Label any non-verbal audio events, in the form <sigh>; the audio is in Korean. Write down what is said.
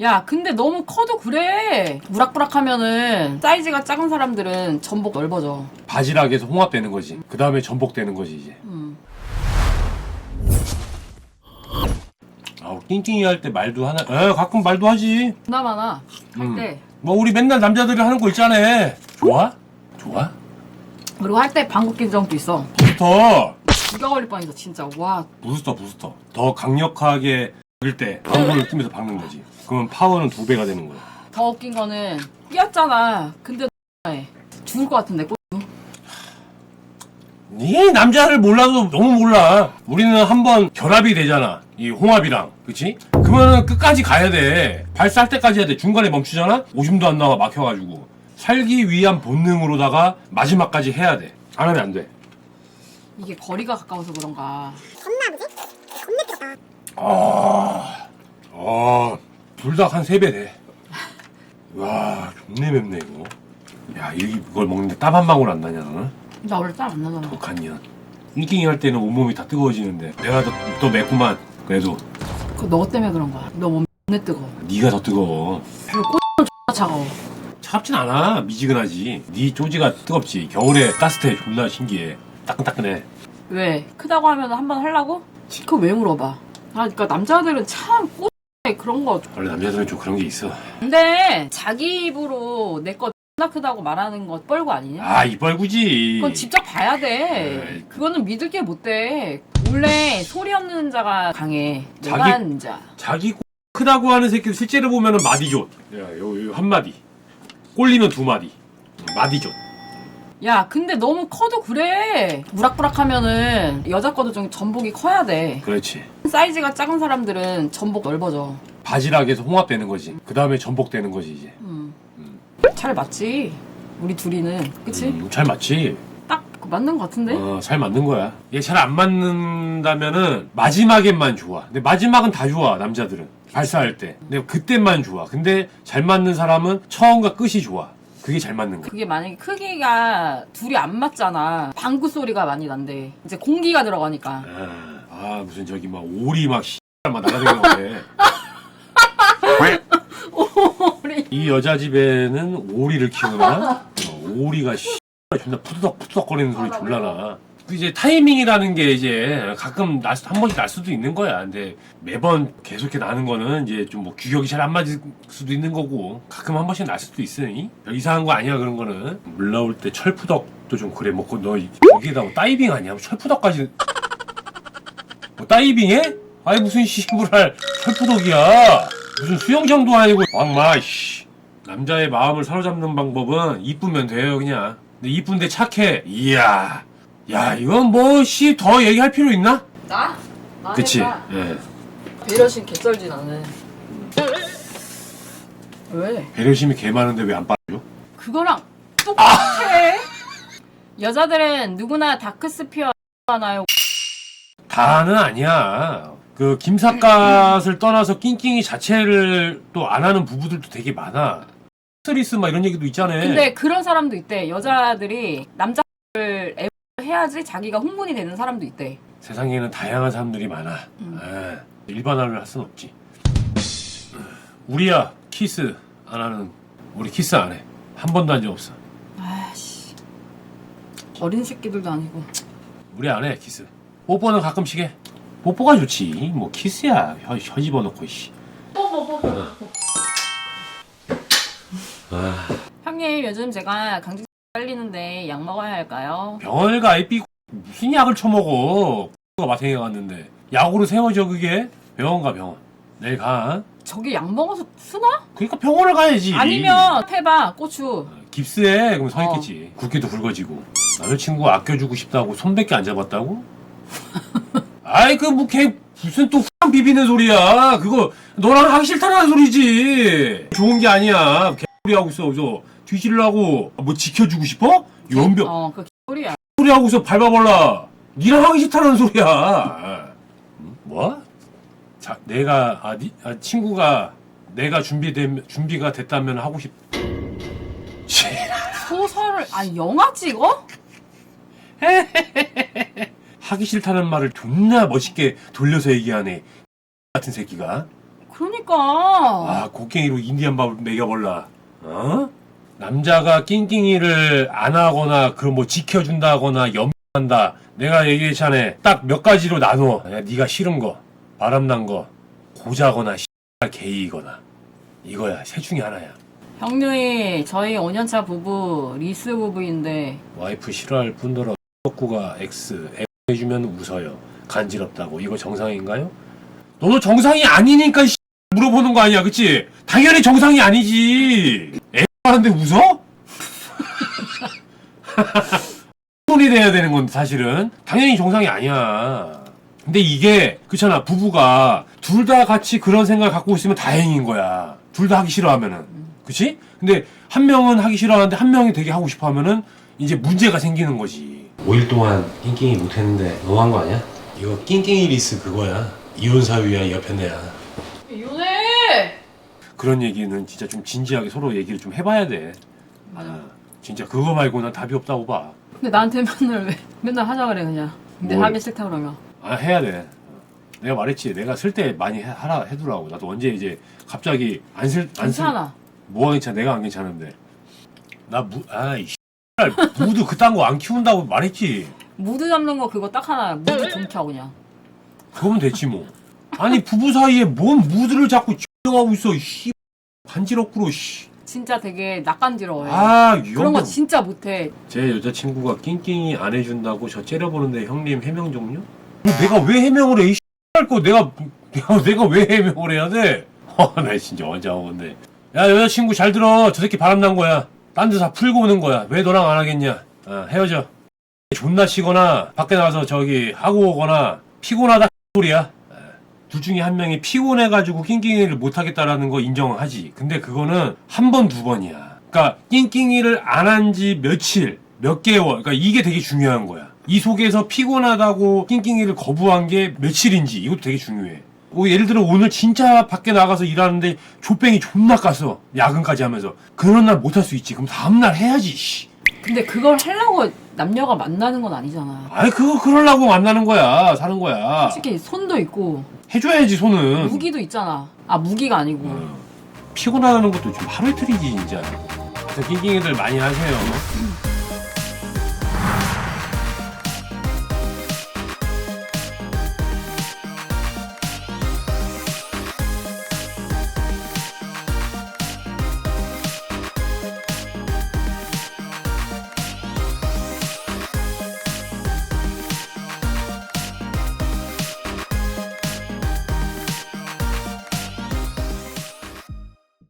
야, 근데 너무 커도 그래. 무락부락 하면은 사이즈가 작은 사람들은 전복 넓어져. 바지락에서 홍합되는 거지. 그 다음에 전복되는 거지 이제. 음. 아, 띵띵이 할 때 말도 하나. 에 가끔 말도 하지. 그나마나 할 음. 때. 뭐 우리 맨날 남자들이 하는 거 있잖아. 좋아? 좋아? 그리고 할 때 방귀 낀 적도 있어. 부스터. 죽여 걸릴 뻔했어, 진짜. 와, 부스터 부스터. 더 강력하게 박을 때 방구를 끼면서 박는 거지. 그러면 파워는 두 배가 되는 거야. 더 웃긴 거는 끼었잖아. 근데 해. 죽을 것 같은데. 꼴. 네 남자를 몰라도 너무 몰라. 우리는 한번 결합이 되잖아. 이 홍합이랑. 그치? 그러면은 끝까지 가야 돼. 발쌀 때까지 해야 돼. 중간에 멈추잖아? 오줌도 안 나와 막혀가지고. 살기 위한 본능으로다가 마지막까지 해야 돼. 안 하면 안 돼. 이게 거리가 가까워서 그런가. 아, 아, 불닭 한세 배 돼. 와, 존내 맵네, 이거. 야, 이- 이걸 먹는데 땀 한 방울 안 나냐, 너는? 나 원래 땀 안 나잖아. 독한 년. 띵킹이 할 때는 온몸이 다 뜨거워지는데 내가 더, 더 맵구만. 그래도 그거 너 때문에 그런 거야. 너몸 X내 뜨거. 네가 더 뜨거워. 그리고 꼴 X나 차가워. 차갑진 않아. 미지근하지. 네 쪼지가 뜨겁지. 겨울에 따뜻해. 존나 신기해. 따끈따끈해. 왜? 크다고 하면 한 번 하려고? 그거 왜 물어봐? 아, 그러니까 남자들은 참 X 그런 거. 원래 남자들은 좀 그런 게 있어. 근데 자기 입으로 내 거 X나 크다고 말하는 거 뻘고 아니냐? 아, 이빨구지. 그건 직접 봐야 돼. 에이. 그거는 믿을 게 못 돼. 원래 소리 없는 자가 강해. 자기- 자. 자기 꼬- 크다고 하는 새끼 실제로 보면은 마디존. 야, 요, 요, 한 마디. 꼴리면 두 마디. 마디존. 야, 근데 너무 커도 그래. 무락부락 하면은 여자 거도 좀 전복이 커야 돼. 그렇지. 사이즈가 작은 사람들은 전복 넓어져. 바지락에서 홍합되는 거지. 그 다음에 전복되는 거지, 이제. 음. 잘 맞지. 우리 둘이는. 그치? 음, 잘 맞지? 딱 맞는 것 같은데? 어, 잘 맞는 거야. 얘 잘 안 맞는다면은 마지막엔만 좋아. 근데 마지막은 다 좋아, 남자들은. 발사할 때. 근데 그때만 좋아. 근데 잘 맞는 사람은 처음과 끝이 좋아. 그게 잘 맞는 거야. 그게 만약에 크기가 둘이 안 맞잖아. 방구 소리가 많이 난대. 이제 공기가 들어가니까. 아, 아, 무슨 저기 막 오리 막 씨, 막 날아다니는 거래. 우리 이 여자 집에는 오리를 키우나? 어, 오리가 씨, 존나 푸드덕 푸드덕 거리는 소리 졸라 나. 그 이제 타이밍이라는 게 이제 가끔 날, 수- 한 번씩 날 수도 있는 거야. 근데 매번 계속 이렇게 나는 거는 이제 좀 뭐 규격이 잘 안 맞을 수도 있는 거고 가끔 한 번씩 날 수도 있으니 별 이상한 거 아니야 그런 거는. 물 나올 때 철푸덕도 좀 그래. 먹고 너 거기에다 뭐 다이빙 아니야? 철푸덕까지. 뭐 다이빙해? 아니 무슨 씨부랄 철푸덕이야. 무슨 수영장도 아니고. 왕마 씨. 남자의 마음을 사로잡는 방법은 이쁘면 돼요 그냥. 근데 이쁜데 착해. 이야 야 이건 뭐 씨 더 얘기할 필요 있나? 나? 나 그치. 예. 배려심 개쩔지 나는. 왜? 배려심이 개 많은데 왜 안 빠져? 그거랑 똑같아. 여자들은 누구나 다크스피어 하나요? 다는 아니야 그 김삿갓을 떠나서 낑낑이 자체를 또 안 하는 부부들도 되게 많아 스트리스 막 이런 얘기도 있잖아 근데 그런 사람도 있대. 여자들이 남자를 애 해야지 자기가 흥분이 되는 사람도 있대. 세상에는 다양한 사람들이 많아. 음. 에, 일반화를 할 순 없지. 우리야 키스 안 하는 우리 키스 안 해. 한 번도 한 적 없어. 아씨. 어린 새끼들도 아니고. 우리 안 해 키스. 뽀뽀는 가끔씩 해. 뽀뽀가 좋지. 뭐 키스야 혀, 혀 집어넣고 씨. 아, 형님 요즘 제가 강직 빨리는데 약 먹어야 할까요? 병원을 가 이삐 무슨 약을 처먹어. 가 마탱이 갔는데 약으로 세워져 그게 병원 가 병원. 내일 가. 저기 약 먹어서 쓰나? 그러니까 병원을 가야지. 아니면 해봐 고추. 깁스에 그럼 서 있겠지. 굵기도 굵어지고. 남자친구 아껴주고 싶다고 손밖에 안 잡았다고? <laughs> 아이 그뭐걔 무슨 또 X 비비는 소리야. 그거 너랑 하기 싫다는 소리지. 좋은 게 아니야. 개소리 하고 있어. 저 뒤질라고 뭐 지켜주고 싶어? 연병 어 그 소리야. 소리 하고서 밟아볼라. 니랑 하기 싫다는 소리야. 음, 뭐? 자, 내가 아, 니, 아 친구가 내가 준비된 준비가 됐다면 하고 싶. 씨. <laughs> 소설을 아니 영화 찍어? <laughs> 하기 싫다는 말을 존나 멋있게 돌려서 얘기하네. <laughs> 같은 새끼가. 그러니까. 아, 곡괭이로 인디안 밥을 먹여볼라. 어? 남자가 낑낑이를 안 하거나, 그런 뭐 지켜준다거나, 염한다. 내가 얘기했잖아. 딱 몇 가지로 나눠. 야, 네가 싫은 거, 바람난 거, 고자거나, 씨발 게이거나. 이거야. 셋 중에 하나야. 형님이 저희 5년차 부부 리스 부부인데 와이프 싫어할 뿐더러 덕구가 X, X 해주면 웃어요. 간지럽다고. 이거 정상인가요? 너도 정상이 아니니까 씨, 물어보는 거 아니야, 그치? 당연히 정상이 아니지. 애 하는데 웃어? <laughs> 손이 돼야 되는 건 사실은 당연히 정상이 아니야. 근데 이게 그렇잖아 부부가 둘 다 같이 그런 생각을 갖고 있으면 다행인 거야. 둘 다 하기 싫어하면은, 그치? 근데 한 명은 하기 싫어하는데 한 명이 되게 하고 싶어 하면은 이제 문제가 생기는 거지. 5일 동안 낑낑이 못했는데 너무한 거 아니야? 이거 낑낑이 리스 그거야. 이혼 사유야 옆에 내야. 그런 얘기는 진짜 좀 진지하게 서로 얘기를 좀 해봐야 돼. 맞아. 아, 진짜 그거 말고는 답이 없다고 봐. 근데 나한테 맨날 왜 맨날 하자 그래 그냥. 근데 뭘? 하기 싫다 그러면. 아 해야 돼. 내가 말했지. 내가 쓸 때 많이 해- 하라 해두라고. 나도 언제 이제 갑자기 안 쓸 안 쓸. 괜찮아. 뭐가 괜찮아? 내가 안 괜찮은데. 나 무, 아이 씨발 무드 그딴 거 안 키운다고 말했지. 무드 잡는 거 그거 딱 하나. 무드 좀켜 그냥. 그거면 됐지 뭐. 아니 부부 사이에 뭔 무드를 자꾸 X하고 있어. 씨 간지럽구로 씨. 진짜 되게 낯간지러워요. 아 그런 거. 진짜 못해. 제 여자친구가 낑낑이 안 해준다고 저 째려보는데 형님 해명 좀요? 내가 왜 해명을 해? 이 X할 거 내가 내가 내가 왜 해명을 해야 돼? <laughs> 어나 진짜 어자원데. 야 여자친구 잘 들어. 저 새끼 바람난 거야. 딴데다 풀고 오는 거야. 왜 너랑 안 하겠냐? 어, 헤어져. 존나 치거나 밖에 나가서 저기 하고 오거나 피곤하다 <laughs> 소리야. 예. 둘 중에 한 명이 피곤해가지고 낑낑이를 못하겠다라는 거 인정하지. 근데 그거는 한 번, 두 번이야. 그러니까 낑낑이를 안 한 지 며칠, 몇 개월. 그러니까 이게 되게 중요한 거야. 이 속에서 피곤하다고 낑낑이를 거부한 게 며칠인지 이것도 되게 중요해. 뭐 예를 들어 오늘 진짜 밖에 나가서 일하는데 조뱅이 존나 깠어. 야근까지 하면서. 그런 날 못 할 수 있지. 그럼 다음날 해야지. 씨. 근데 그걸 하려고 남녀가 만나는 건 아니잖아. 아이 그거 그러려고 만나는 거야. 사는 거야. 솔직히 손도 있고 해줘야지 손은. 무기도 있잖아. 아 무기가 아니고. 어. 피곤하다는 것도 좀 하루 이틀이지 진짜. 그래서 낑낑이들 많이 하세요.